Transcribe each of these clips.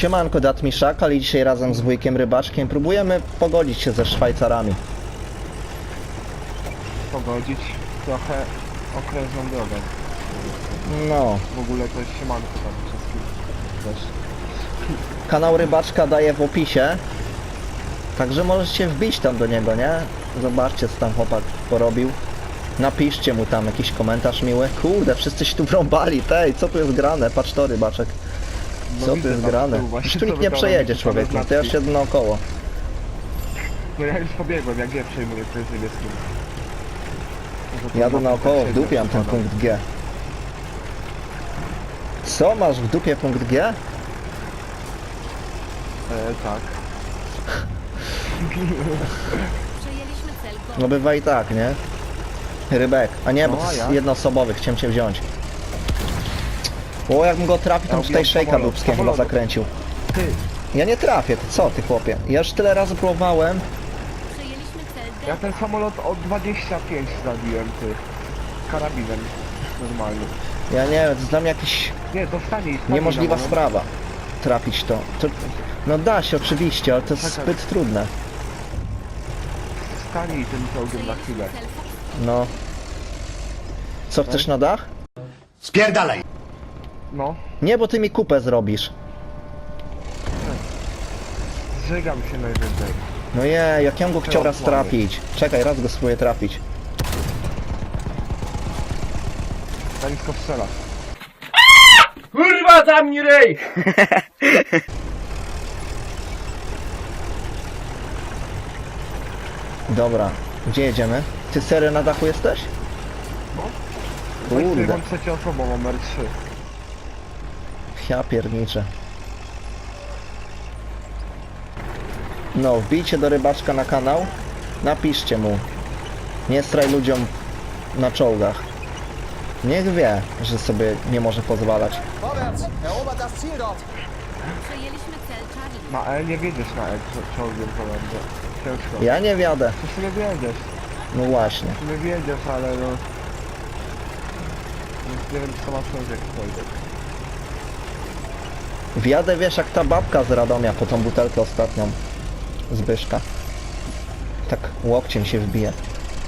Siemanko Datmiszak, ale dzisiaj razem z wujkiem Rybaczkiem próbujemy pogodzić się ze Szwajcarami. pogodzić trochę okrężną drogę. No, W ogóle to jest siemanko tam wszystkim też. kanał Rybaczka daję w opisie. Także możecie wbić tam do niego, nie? Zobaczcie co tam chłopak porobił. Napiszcie mu tam jakiś komentarz miły. Kurde, wszyscy się tu wrąbali. Tej, co tu jest grane? Patrz to Rybaczek. No Co tu widzę jest tam grane? tyłu właśnie, Już tu co nikt nie przejedzie same to ja się naokoło. No ja już pobiegłem, jak wie przejmuję, to jest niebieskim. To Jadę naokoło, w dupie mam ten punkt G. Co, masz w dupie punkt G? E, tak. Przejęliśmy cel go. No bywa i tak, nie? Rybek. A nie, bo No, to a jest jak? jednoosobowy, chciałem cię wziąć. O, jakbym go trafił, to Ja bym tutaj samolot, dubskie chyba zakręcił. Ty, Ja nie trafię, ty co ty chłopie? Ja już tyle razy próbowałem. Przejęliśmy cel D. ja ten samolot o 25 zabiłem, ty. Karabinem. Normalnie. Ja nie wiem, to jest dla mnie jakiś Nie, to stanie i stanie niemożliwa na moment. sprawa. Trafić to. to. No da się oczywiście, ale to jest Czekaj. zbyt trudne. Stanie i tym czołgiem na chwilę. Przejęliśmy cel Fox. No. Co, chcesz na dach? Spierdalaj! No, Nie, bo ty mi kupę zrobisz. zżygam się najwyżej. No je, jak ja bym go chciał raz trafić. Czekaj, raz go spróbuję trafić. Na nisko strzela. Kurwa, zamknij rej! Dobra, gdzie jedziemy? Ty serio na dachu jesteś? No i Kurde, mam trzecią osobą, numer 3. ja pierniczę. No, wbijcie do rybaczka na kanał. Napiszcie mu. Nie straj ludziom na czołgach. Niech wie, że sobie nie może pozwalać. Vorwärts! Erobert das Ziel dort! Przejęliśmy cel Charlie. Na E nie wiedziesz na E czo- czołgiem to będzie. Ciężko. Ja nie wiadę. Przecież nie wiedziesz. No właśnie. Nie wiedziesz, ale no... Więc nie wiem co ma sens jakikolwiek. Wjadę, wiesz, jak ta babka z Radomia po tą butelkę ostatnią. Zbyszka. Tak łokciem się wbije.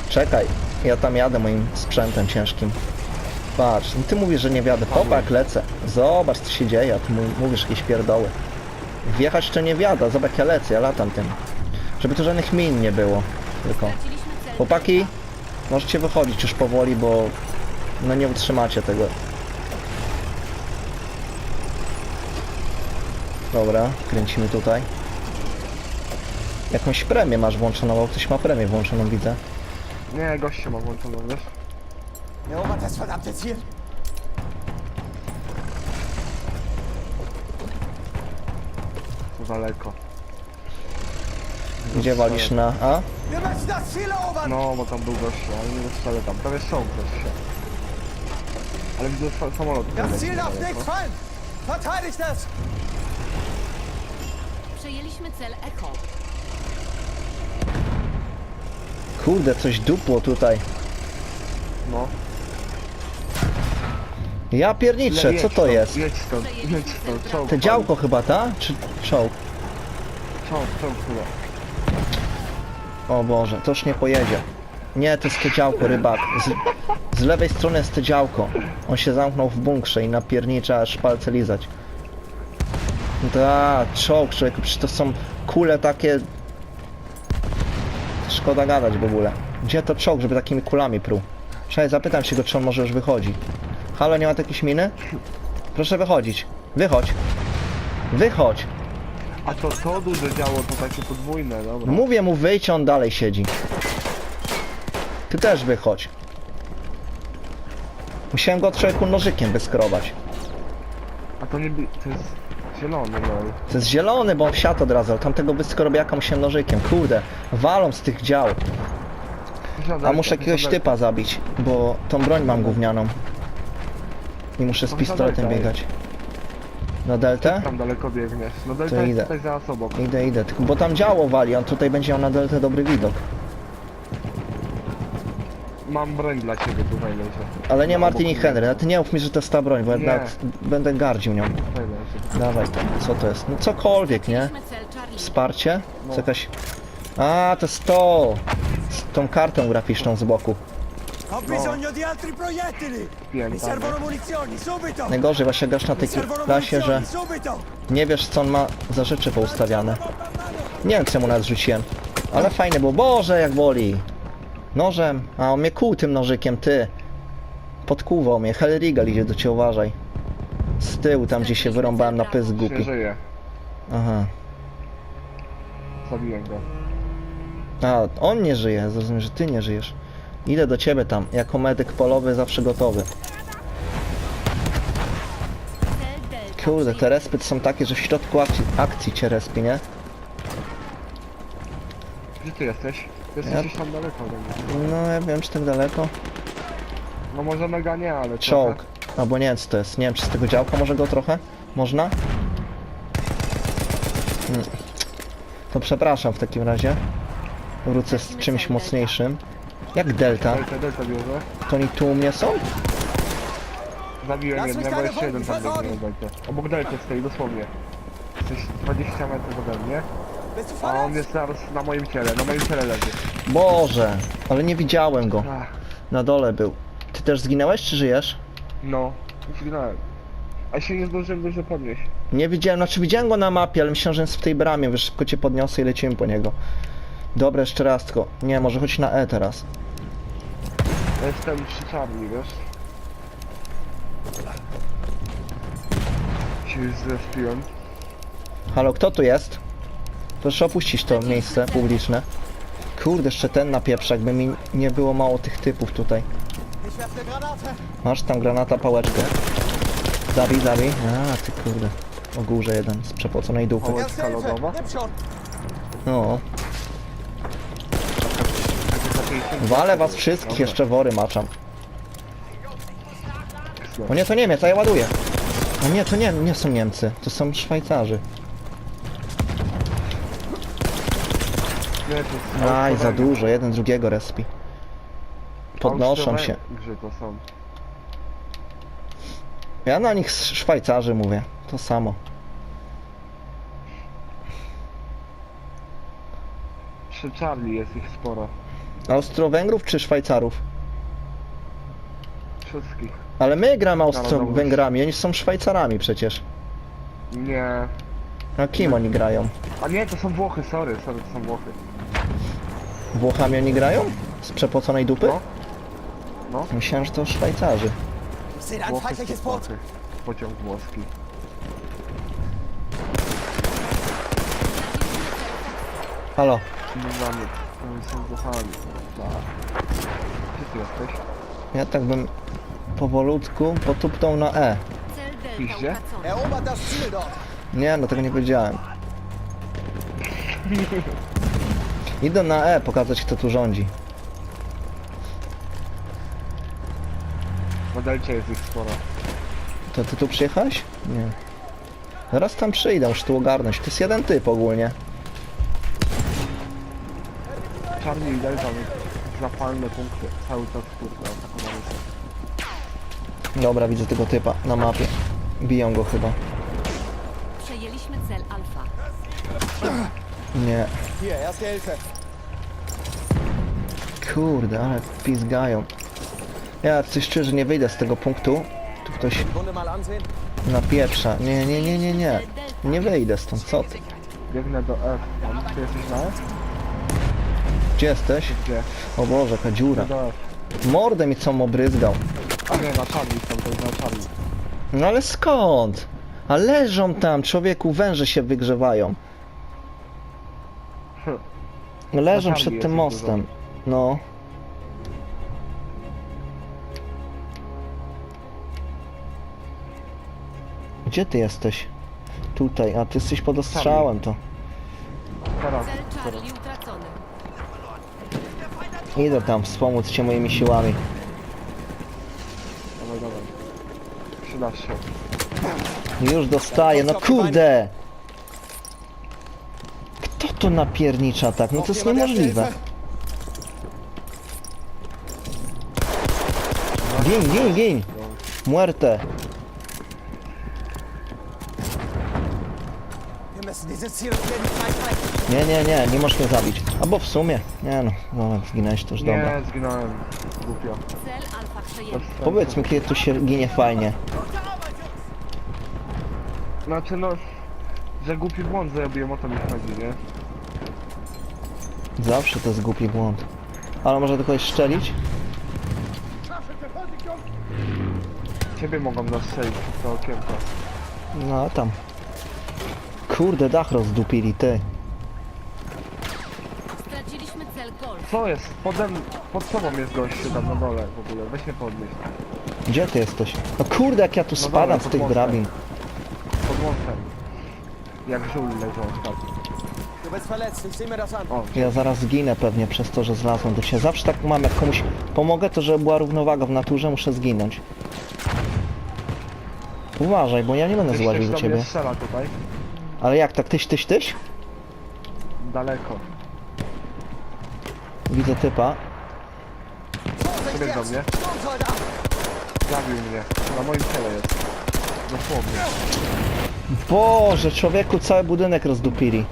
Czekaj, ja tam jadę moim sprzętem ciężkim. Patrz, no ty mówisz, że nie wiadę. Popak lecę. Zobacz, co się dzieje, a ty mówisz jakieś pierdoły. Wjechać to nie wiada, zobacz jak ja lecę, ja latam tym. Żeby tu żadnych min nie było. Tylko. Chłopaki, możecie wychodzić już powoli, bo no nie utrzymacie tego. Dobra, kręcimy tutaj. Jakąś premię masz włączoną, bo ktoś ma premię włączoną, widzę. Nie, goście ma włączoną, wiesz? Erobert das verdammte Ziel! To daleko. Gdzie walisz na A? Wir müssen das Ziel erobern! No, bo tam był gościu, ale nie dostrzelę tam. Prawie są goście. Ale widzę sa- samolot. Das Ziel darf nicht fallen! Verteidigt es! Przejęliśmy cel Echo. Kurde, coś dupło tutaj. No. Ja pierniczę, Jedź co to stąd, jest? Jedź stąd, jedź stąd, czołg. Te działko chyba, ta? Czy czołg? Czołg, czołg chyba. O Boże, to już nie pojedzie. Nie, to jest to działko, rybak. Z, z lewej strony jest to działko. On się zamknął w bunkrze i napiernicza aż palce lizać. Da, czołg, człowieku, przecież to są kule takie... Szkoda gadać w ogóle. Gdzie to czołg, żeby takimi kulami pruł? Czekaj, zapytam się go, czy on może już wychodzi. Halo, nie ma takiej miny? Proszę wychodzić. Wychodź. Wychodź. A to to duże działo to takie podwójne, dobra. Mówię mu wyjdź, on dalej siedzi. Ty też wychodź. Musiałem go człowieku nożykiem wyskrobać. A to nie by... to jest zielony, lol. To jest zielony, bo on wsiadł od razu, ale tamtego wyskrobiaka musiałem nożykiem. Kurde, walą z tych dział. A muszę jakiegoś typa zabić, bo tą broń mam gównianą. I muszę z No, pistoletem biegać. Na deltę? Tam daleko biegniesz. No delta To jest idę. tutaj zaraz obok. Idę, idę. Tylko bo tam działo wali, on tutaj będzie miał na deltę dobry widok. Mam broń dla ciebie tutaj leży. Ale nie No, Martin i Henry, mnie. nawet nie mów mi, że to jest ta broń, bo ja Nie. nawet będę gardził nią. Tutaj leży. Dawaj to, co to jest? No cokolwiek, nie? Straciliśmy cel Charlie. Wsparcie? No. Co jakaś... A, to jest to! Z tą kartą graficzną z boku. Ho bisogno di altri proiettili! Mi servono munizioni, subito! Najgorzej właśnie grasz na tej servono klasie, że subito! nie wiesz co on ma za rzeczy poustawiane. Nie wiem co mu nawet rzuciłem. Ale fajne było. Boże, jak boli! Nożem. A on mnie kłuł tym nożykiem, ty. Podkuwał mnie. Hellrigal idzie do ciebie, uważaj. Z tyłu, tam gdzie się wyrąbałem na pysk głupi. żyje. Aha. Zabiłem go. A, on nie żyje. Zrozumiem, że ty nie żyjesz. Idę do ciebie tam. Jako medyk polowy zawsze gotowy. Cel Delta. Kurde, te respy są takie, że w środku akcji, akcji cię respi, nie? Gdzie ty jesteś? Ty jesteś Ja- gdzieś tam daleko ode mnie. No, ja wiem, czy tak daleko. No może mega nie, ale Czołg. trochę. Albo nie wiem co to jest. Nie wiem czy z tego działka może go trochę? Można? Mm. To przepraszam w takim razie. Wrócę z czymś mocniejszym. Jak Delta? Delta, delta bierze. To oni tu u mnie są? Zabiłem jednego, jeszcze jeden tam biegnie delta. Obok delty stoi, dosłownie. Jesteś 20 metrów ode mnie, a on jest zaraz na moim ciele, na moim ciele leży. Boże, ale nie widziałem go. Ach, Na dole był. Ty też zginęłeś czy żyjesz? no, zginąłem. A się nie zdążyłem dużo podnieść. Nie widziałem, znaczy widziałem go na mapie, ale myślałem, że jest w tej bramie, wiesz, szybko cię podniosę i lecimy po niego. Dobra, jeszcze raz tylko. Nie, może chodź na E teraz. Ja jestem przy Charlie, wiesz? Się już zrespiłem. Halo, kto tu jest? Proszę opuścić to miejsce publiczne. Kurde, jeszcze ten napieprza, jakby mi nie było mało tych typów tutaj. Masz tam granata, pałeczkę. Zabij, zabij. A, ty kurde. O górze jeden z przepoconej dupy. Pałeczka lodowa. No, Takie za 50 walę was wszystkich, jeszcze wory maczam. O nie, to Niemiec, a ja ładuję. O nie, to nie, nie są Niemcy, to są Szwajcarzy. Jest Aj, za dużo, jeden drugiego respi. Podnoszą się. To są. Ja na nich Szwajcarzy mówię, to samo. Przy Charlie jest ich sporo. Austro-Węgrów czy Szwajcarów? Wszystkich. Ale my gramy. Austro-Węgrami, oni są Szwajcarami przecież. Nie. A kim oni grają? A nie, to są Włochy, sorry, sorry, to są Włochy. Włochami oni grają? Z przepoconej dupy? No. No. Myślałem, że to Szwajcarzy. Włochy to! Włochy. Pociąg włoski. Halo, oni są Włochami. Tak. Gdzie ty jesteś? ja tak bym powolutku potupnął na E. Das Ziel dort! Nie, no tego nie powiedziałem. Idę na E pokazać kto tu rządzi. Na delcie jest ich sporo. To ty tu przyjechałeś? Nie. Zaraz tam przyjdę, już tu ogarnąć. To jest jeden typ ogólnie. Charlie i Delta zapalne punkty. Cały czas atakowali się. Dobra, widzę tego typa na mapie. Biją go chyba. Przejęliśmy cel Alfa. Nie. Hier, erste Hilfe! Kurde, ale pizgają. Ja coś szczerze nie wyjdę z tego punktu. Tu ktoś Die Wunde mal ansehen. napieprza. Nie, nie, nie, nie, nie. Nie wyjdę stąd, co ty? Biegnę do F. Tam, ty jesteś na F? Gdzie jesteś? Gdzie? O Boże, jaka dziura. Do F. Mordę mi co obryzgał. A nie, na Charlie są, to jest na Charlie. No ale skąd? A leżą tam, człowieku, węże się wygrzewają. Hm. Leżą przed tym mostem. No. Gdzie ty jesteś? Tutaj, a ty jesteś pod ostrzałem to. Teraz, Cel teraz. Charlie utracony. Idę tam wspomóc cię moimi siłami. Dawaj, dawaj. Przydasz się. Już dostaję, no kurde! To napiernicza tak? No to jest niemożliwe. Gin, gin, gin! Muerte! Nie, nie, nie, nie możesz mnie zabić. Albo w sumie. Nie no, moment, zginąłeś to już dobra. Nie, zginąłem. Głupio. Cel Alfa Bez przejęty. sensu. Powiedz mi, kiedy tu się ginie fajnie. Znaczy no, że głupi błąd zrobiłem, o to mi chodzi, nie? Zawsze to jest głupi błąd. Ale może tylko szczelić? Ciebie mogą zastrzelić przez to okienko. No a tam. Kurde, dach rozdupili, ty. Straciliśmy cel Golf. Co jest? Podem, pod tobą jest gościu tam na dole w ogóle, weź mnie podnieść. Gdzie ty jesteś? No kurde, jak ja tu No spadam dobra, z tych drabin. Pod mostem. Jak żul leżą ostatnio. Das an. O, Ja zaraz zginę pewnie przez to, że zlazłem do siebie. Zawsze tak mam, jak komuś pomogę, to żeby była równowaga w naturze, muszę zginąć. Uważaj, bo ja nie będę złaził do do ciebie. strzela tutaj. Ale jak, tak tyś, tyś, tyś? Daleko. Widzę typa. Vorsicht, jetzt! mnie. Sturmsoldat! Zabił mnie. Na moim ciele jest. Dosłownie. Boże, człowieku, cały budynek rozdupili.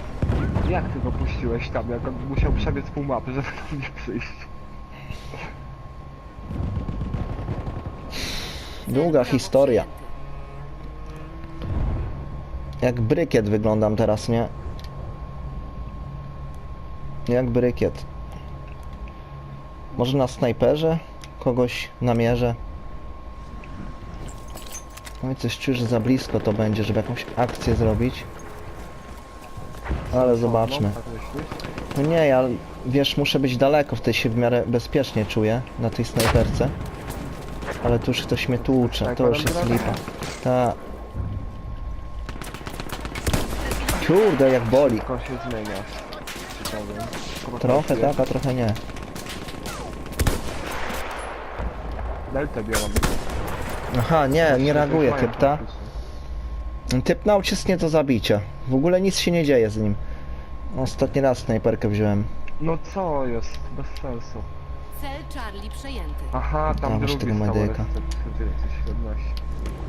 Jak ty go puściłeś tam? Jak on musiał przebiec pół mapy, żeby do mnie przyjść. Długa historia. Jak brykiet wyglądam teraz, nie? Jak brykiet. Może na snajperze? Kogoś namierzę? No i coś czuję, że za blisko to będzie, żeby jakąś akcję zrobić. Ale zobaczmy. No, tak nie, ja wiesz, muszę być daleko, wtedy się w miarę bezpiecznie czuję na tej snajperce. Ale tu już ktoś mnie tłucze, to już jest lipa. Ta. Kurde, jak boli. Tylko się Trochę tak, a trochę nie. Deltę biorą. Aha, nie, nie reaguje typ, ta? Typ na jest nie do zabicia. W ogóle nic się nie dzieje z nim. Ostatni raz snajperkę wziąłem. No co jest? Bez sensu. Cel Charlie przejęty. Aha, tam A, masz drugi tego stał medyka.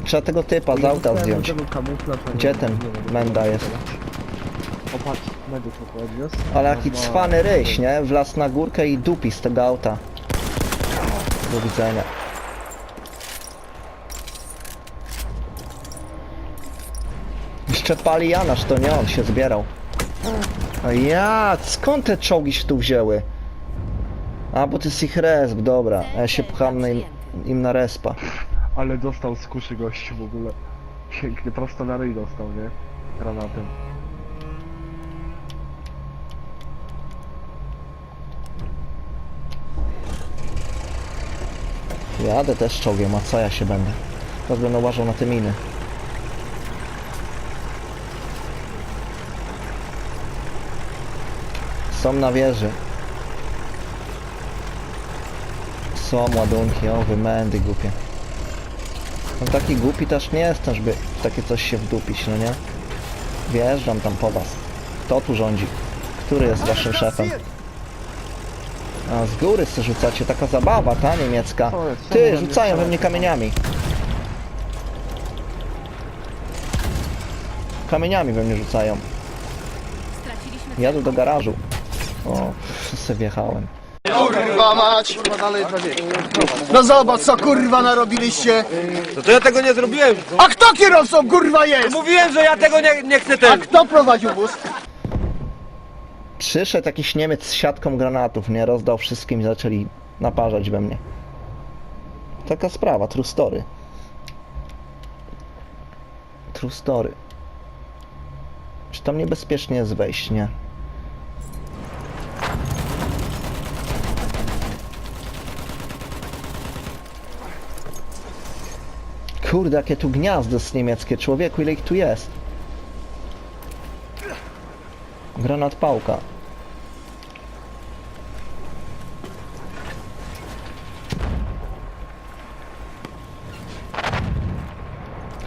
Trzeba tego typa z auta zdjąć. Gdzie ten menda jest? Popatrz, medyk to podniósł. Ale jaki cwany ryś, nie? Wlazł na górkę i dupi z tego auta. Do widzenia. Jeszcze pali Janasz, to nie on się zbierał. A ja, skąd te czołgi się tu wzięły? A, bo to jest ich resp, dobra. A ja się pcham na im, im na respa. Ale dostał z kuszy gościu w ogóle. Pięknie, prosto na ryj dostał, nie? Granatem. Jadę też czołgiem, a co ja się będę? Teraz będę uważał na te miny. Są na wieży. Są ładunki, o wy mędy głupie. No taki głupi też nie jestem, żeby w takie coś się wdupić, no nie? Wjeżdżam tam po was. Kto tu rządzi? Który jest waszym szefem? A z góry se rzucacie, taka zabawa, ta niemiecka. Ty, rzucają we mnie kamieniami. Kamieniami we mnie rzucają. Jadę do garażu. O, se wjechałem. Kurwa mać! No zobacz co kurwa narobiliście! No to ja tego nie zrobiłem. A kto kierowcą kurwa jest? Mówiłem, że ja tego nie, nie chcę A ten. kto prowadził wóz? Przyszedł jakiś Niemiec z siatką granatów, nie? Rozdał wszystkim i zaczęli naparzać we mnie. Taka sprawa, true story. True story. Czy tam niebezpiecznie jest wejść, nie? Kurde, jakie tu gniazdo jest niemieckie. Człowieku, ile ich tu jest? Granat pałka.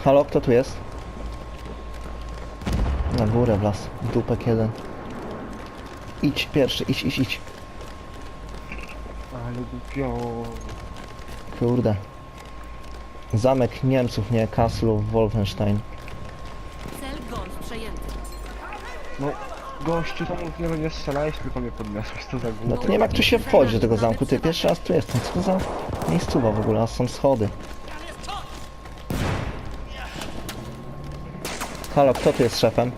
Halo, kto tu jest? Na górę w las. Dupek jeden. Idź pierwszy, idź, idź, idź. Ale głupio. Kurde. Zamek Niemców, nie Kaslu Wolfenstein. Cel Golf przejęty. No, gościu, to mów, nie, no nie strzelałeś, tylko mnie podniosłeś, to za No to nie wiem jak tu się wchodzi do tego zamku. Ty pierwszy raz tu jestem. Co to za miejscowa w ogóle? A są schody. Halo, kto tu jest szefem?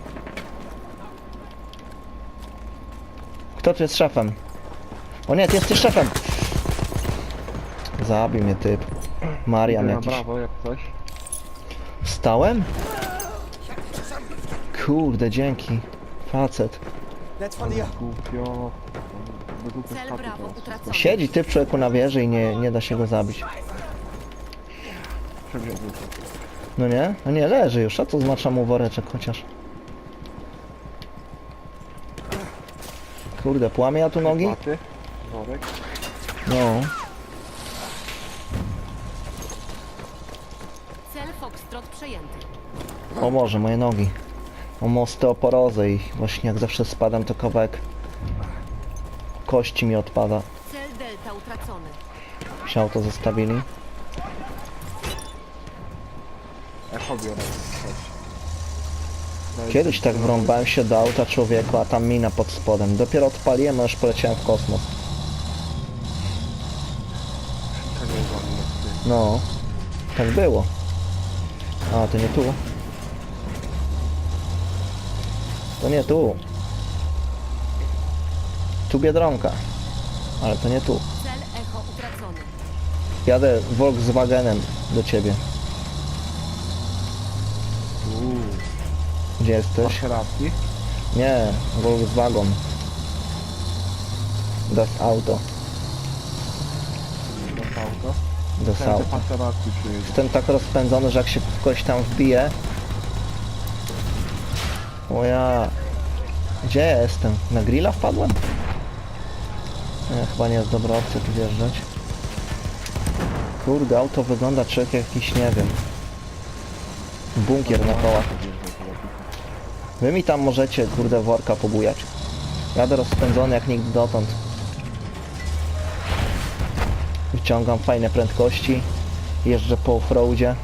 Kto tu jest szefem? O nie, ty jesteś szefem! Zabił mnie typ. Marian Na jakiś. brawo, jak coś. Wstałem? Kurde, dzięki. Facet. Głupio. Cel Brawo teraz. utracony. Siedzi typ człowieku na wieży i nie, nie da się go zabić. Przebiegł. No nie? No nie, leży już, a to znacza mu woreczek chociaż. Kurde, płamie ja tu nogi? Łaty. Worek. No. Foxtrot przejęty. O Boże, moje nogi. Mam osteoporozę i właśnie jak zawsze spadam to kawałek kości mi odpada. Cel Delta utracony. Się auto zostawili. Echo biorę. Daj- Kiedyś tak wrąbałem się do auta człowieku, a tam mina pod spodem. Dopiero odpaliłem, a już poleciałem w kosmos. Ty? No. Tak było. A, to nie tu. To nie tu. Tu Biedronka. Ale to nie tu. Cel Echo utracony. Jadę Volkswagenem do ciebie. Uuu. Gdzie jesteś? Nie, Volkswagen. Das Auto. Das przyjedzie. Jestem tak rozpędzony, że jak się w kogoś tam wbije... O ja... Gdzie ja jestem? Na grilla wpadłem? Nie, chyba nie jest dobra opcja tu wjeżdżać. Kurde, auto wygląda człowiek jakiś, nie wiem... Bunkier na kołach. Wy mi tam możecie, kurde, worka pobujać. Jadę rozpędzony jak nigdy dotąd. Wyciągam fajne prędkości. Jeżdżę po offroadzie.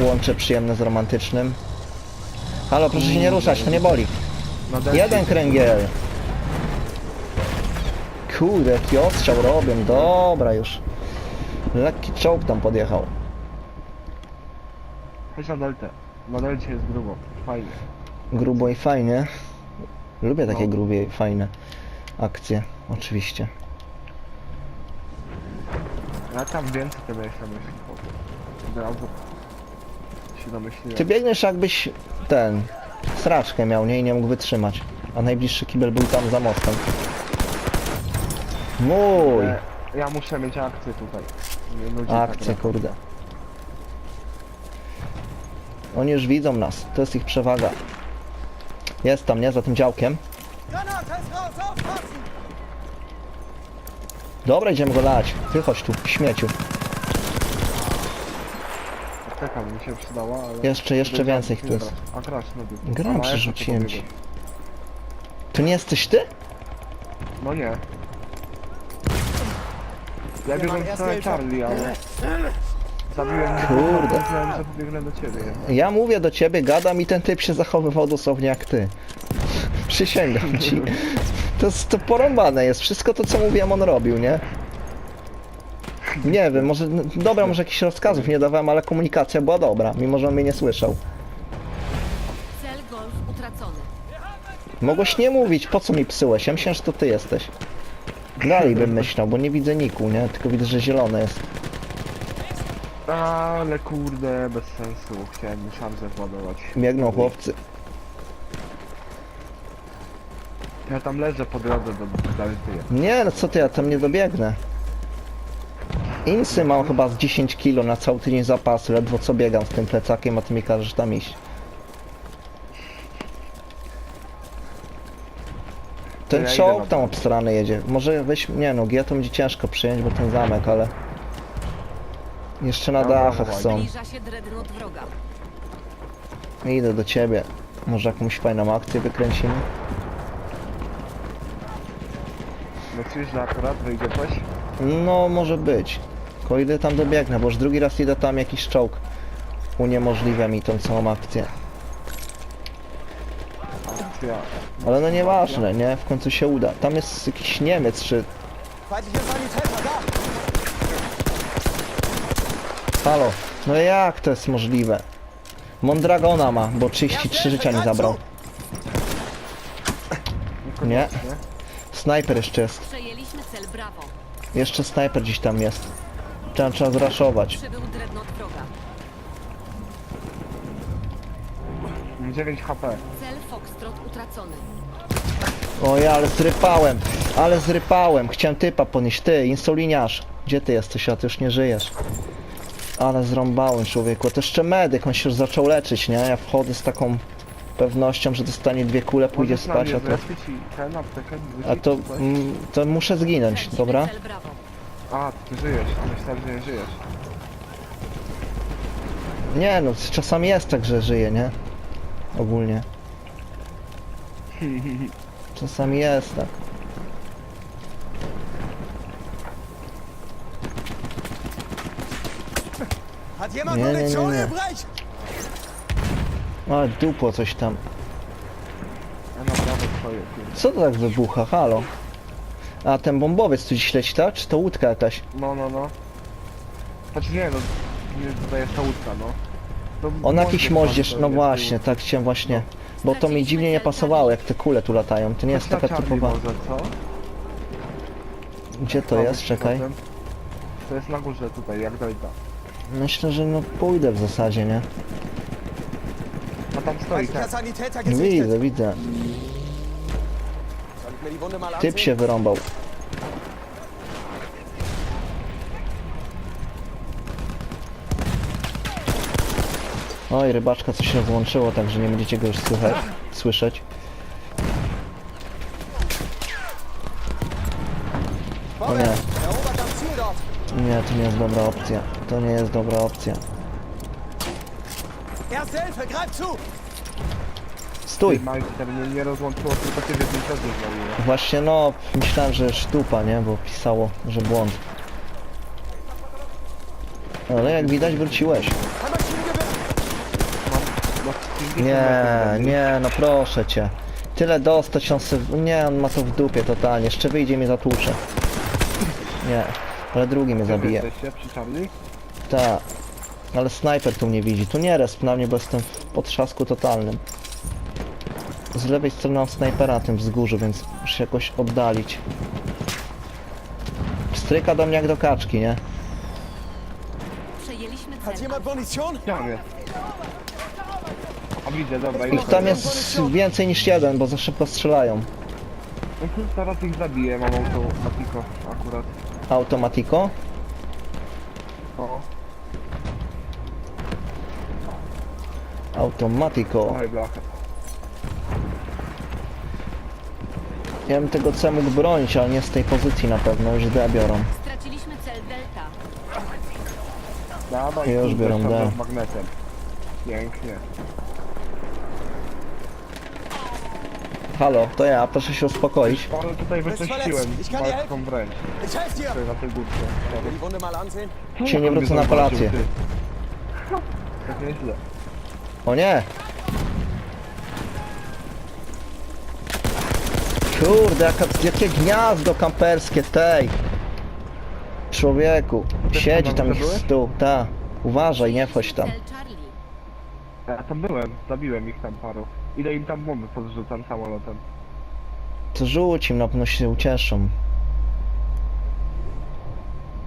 Łączę przyjemne z romantycznym. Halo, proszę się nie ruszać, to nie boli. Delcie Jeden kręgiel. Kurde, jaki ostrzał robią. Dobra już. Lekki czołg tam podjechał. Chodź na deltę. Na delcie jest grubo. Fajnie. Grubo i fajnie. Lubię takie No. grubie i fajne akcje, oczywiście. Ja tam więcej to miałeś na myśli. chłopie. Od razu się domyśliłem. Ty biegniesz jakbyś ten straczkę miał, nie? I nie mógł wytrzymać. A najbliższy kibel był tam za mostem. Mój! E, Ja muszę mieć akcję tutaj. Nie nudzi tak Akcja, gra. kurde. Oni już widzą nas, to jest ich przewaga. Jest tam, nie? Za tym działkiem. Granat, heißt raus, aufpassen! Dobra, idziemy go lać. Ty chodź tu, śmieciu. Apteka mi się przydała, ale... Jeszcze, jeszcze więcej tu jest. A grać, no ty. Gram, na przerzuciłem ci. To nie jesteś ty? No nie. Ja biegłem w stronę Charlie, ale... Zabiłem mnie, Kurde. Myślałem, że pobiegnę do ciebie. Ja mówię do ciebie, gadam i ten typ się zachowywał dosłownie jak ty. Przysięgam ci. To, jest- to porąbane jest. Wszystko to co mówiłem on robił, nie? Nie wiem, może... no, Dobra, może jakichś rozkazów nie dawałem, ale komunikacja była dobra, mimo że on mnie nie słyszał. Cel Golf utracony. Mogłeś nie mówić, po co mi psyłeś? Ja myślałem, że to ty jesteś. Dalej bym myślał, bo nie widzę niku, nie? Tylko widzę, że zielone jest. Ale kurde, bez sensu. Chciałem szarżę władować. Biegną chłopcy. Ja tam leżę po drodze do delty. Nie, no co ty, ja tam nie dobiegnę. Insy mam chyba z 10 kilo na cały tydzień zapasu, ledwo co biegam z tym plecakiem, a ty mi każesz tam iść. Ten Ja idę czołg na tam obstrany jedzie. Może weź, nie no, G to będzie ciężko przyjąć, bo ten zamek, ale... Jeszcze na Dobra, dachach są. Zbliża się dreadnought wroga. Idę do ciebie. Może jakąś fajną akcję wykręcimy? Akurat wyjdzie coś? No, może być. O ile tam dobiegnę, bo już drugi raz idę tam jakiś czołg. Uniemożliwia mi tą całą akcję. Ja. Ale no nieważne, nie? W końcu się uda. Tam jest jakiś Niemiec, czy... Halo? No jak to jest możliwe? Mondragona ma, bo 33 życia mi zabrał. Nie? Snajper jeszcze jest. Przejęliśmy cel Brawo. Jeszcze snajper gdzieś tam jest. Trzeba, trzeba zraszować. Przybył dreadnought wroga. 9 HP. Cel Foxtrot utracony. Oj, ale zrypałem. Ale zrypałem. Chciałem typa ponieść. Ty, insuliniarz. Gdzie ty jesteś? A ty już nie żyjesz. Ale zrąbałem człowieku. To jeszcze medyk. On się już zaczął leczyć, nie? Ja wchodzę z taką pewnością, że dostanie dwie kule, pójdzie Możesz na spać, mnie a to... zrespić i ten aptekę A to, coś? mm, to muszę zginąć, dobra? cel. A, ty żyjesz. Myślałem, że nie żyjesz. Nie no, czasami jest tak, że żyję, nie? Ogólnie. Czasami jest tak. Hat jemand Munition nee, nee. übrig? Ale dupło coś tam. Ja kurde. Co to tak wybucha? Halo? A ten bombowiec tu gdzieś leci, tak? Czy to łódka jakaś? No, no, no. Znaczy nie, no. Nie, tutaj jest ta łódka, no. To On jakiś moździerz no właśnie, tak chciałem właśnie. Bo to mi dziwnie nie pasowało, jak te kule tu latają. To nie jest taka typowa... Może, co? Gdzie to jest? Czekaj. To jest na górze tutaj, jak dojda. Myślę, że no pójdę w zasadzie, nie? Tam stoi. Sanitäter Widzę, widzę. Typ się wyrąbał. Oj, rybaczka coś rozłączyło, także nie będziecie go już słychać, słyszeć. O nie, nie, to nie jest dobra opcja. To nie jest dobra opcja. Erste Hilfe, greif zu! Stój! Majster nie, nie rozłączyło, tylko ciebie z niczego zrobiło. Właśnie no, myślałem, że sztupa, nie? Bo pisało, że błąd. Ale jak widać wróciłeś. Ein Maschinengewehr! No, 50 Nie, nie, no proszę cię. Tyle dostać, on se... Nie, on ma to w dupie totalnie. Jeszcze wyjdzie i mnie zatłucze. Nie, ale drugi mnie zabije. Jesteście przy Charlie? Tak. Ale snajper tu mnie widzi. Tu nie resp na mnie, bo jestem w potrzasku totalnym. Z lewej strony mam snajpera na tym wzgórzu, więc muszę się jakoś oddalić. Stryka do mnie jak do kaczki, nie? Przejęliśmy Hat cel. jemand Munition? Jest? A widzę, dobra, Ich tam jest więcej niż jeden, bo za szybko strzelają. Mhm, Zaraz ich zabiję, mam automatiko akurat. Automatiko? O, Automatiko. dawaj blachę. Ja bym tego C mógł bronić, ale nie z tej pozycji na pewno, już D biorą. Straciliśmy cel Delta. Dawaj, Już kurde, biorą, szarża da. z magnetem. Pięknie. Halo, to ja, proszę się uspokoić. Ale tutaj wyczyściłem Ich kann dir walką wręcz. Ich helfe dir! Tutaj na tej górce. Mir die Wunde mal ansehen? Cię nie wrócę na kolację. Tak nieźle. O nie! Kurde, jaka, jakie gniazdo kamperskie, tej! Człowieku, Też siedzi tam ich stół, ta. Uważaj, nie wchodź tam. Cel Charlie. Ja tam byłem, zabiłem ich tam paru. Ile im tam bomby podrzucam samolotem. To rzuć im, na pewno się ucieszą.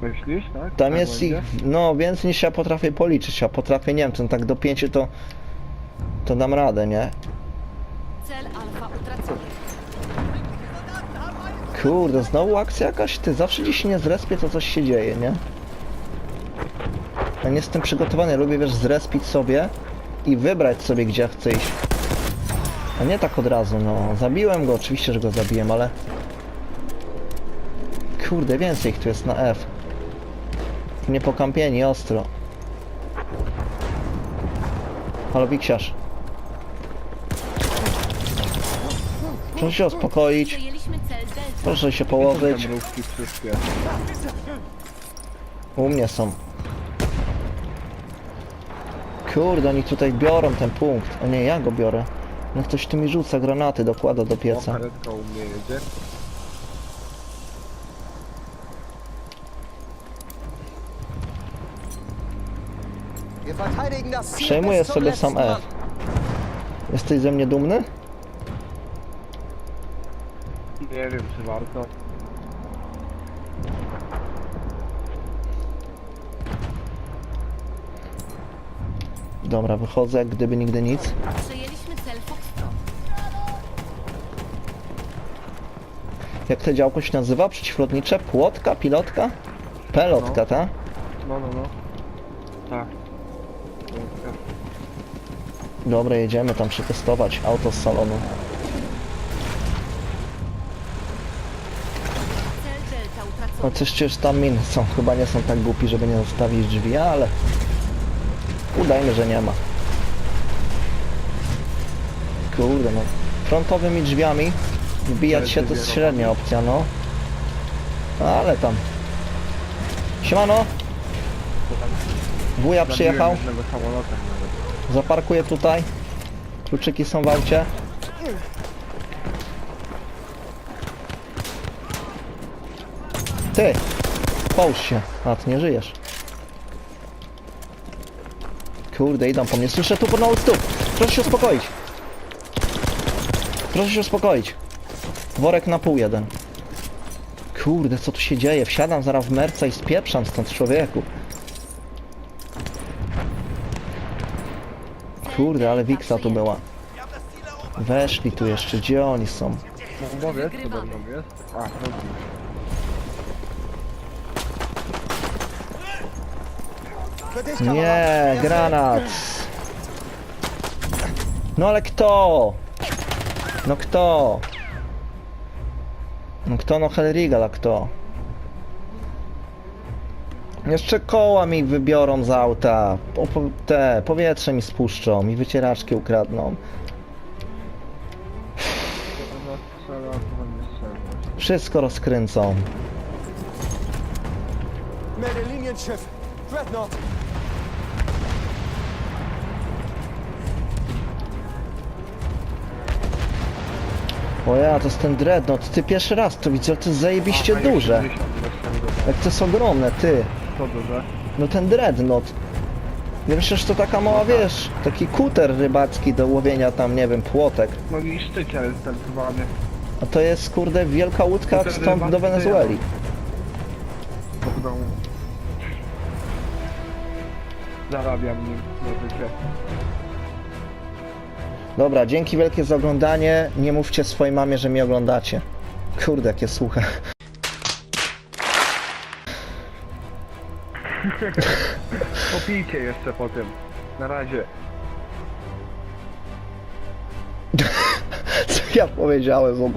Myślisz, tak? Tam Tak jest będzie? ich, no więcej niż ja potrafię policzyć, a potrafię, nie wiem, to tak do pięciu to... To dam radę, nie? Cel Alfa utracony. Kurde, znowu akcja jakaś, ty zawsze się nie zrespię, to coś się dzieje, nie? Ja nie jestem przygotowany, lubię wiesz zrespić sobie i wybrać sobie gdzie chcę iść. A nie tak od razu, no. Zabiłem go, oczywiście, że go zabiłem, ale... Kurde, więcej ich tu jest na F. Nie pokampieni, ostro. Halo, Wiksiarz. Proszę się uspokoić. Proszę się położyć. mrówki wszystkie. U mnie są. Kurde, oni tutaj biorą ten punkt. O nie, ja go biorę. No ktoś tu mi rzuca granaty, dokłada do O, pieca. karetka u mnie jedzie. Wir verteidigen das Ziel Przejmuję bis zum sobie letzten sam F. Jesteś ze mnie dumny? Nie wiem, czy warto. Dobra, wychodzę jak gdyby nigdy nic. Przejęliśmy cel Foxtrot. Jak to działko się nazywa? Przeciwlotnicze? Płotka? Pilotka? Pelotka, No. ta? No, no, no. Tak. Dobra, jedziemy tam przetestować auto z salonu. Coś przecież tam miny są. Chyba nie są tak głupi, żeby nie zostawić drzwi, ale... Udajmy, że nie ma. Kurde no. Frontowymi drzwiami wbijać się to jest średnia opcja, no. Ale tam. Siemano! Wuja przyjechał. Zaparkuję tutaj. Kluczyki są w aucie. Ty! Połóż się. A, ty nie żyjesz. Kurde, idą po mnie. Słyszę tu pod stóp. Proszę się uspokoić. Proszę się uspokoić. Worek na pół jeden. Kurde, co tu się dzieje? Wsiadam zaraz w merca i spieprzam stąd człowieku. Kurde, ale Wiksa tu była. Weszli tu jeszcze, gdzie oni są? Bombowiec? Co Wygrywamy. bombowiec? A. Nie, granat! No ale kto? No kto? No kto no Hellrigal, a kto? Jeszcze koła mi wybiorą z auta, te, powietrze mi spuszczą i wycieraczki ukradną. Wszystko rozkręcą. Melde Linienschiff. Dreadnought. O ja, to jest ten dreadnought, ty pierwszy raz to widzę, to jest zajebiście A, duże. 60 następnego. Jak to jest ogromne, ty. Co duże? No ten dreadnought. Ja myślę, że to taka mała, wiesz, taki kuter rybacki do łowienia tam, nie wiem, płotek. No i sztyciel jest ten zwany. A to jest, kurde, wielka łódka Kuter stąd do Wenezueli. To domu. Zarabiam nim na życie. Dobra, dzięki wielkie za oglądanie. Nie mówcie swojej mamie, że mnie oglądacie. Kurde, jakie suche. Popijcie jeszcze po tym. Na razie. Co ja powiedziałem w ogóle?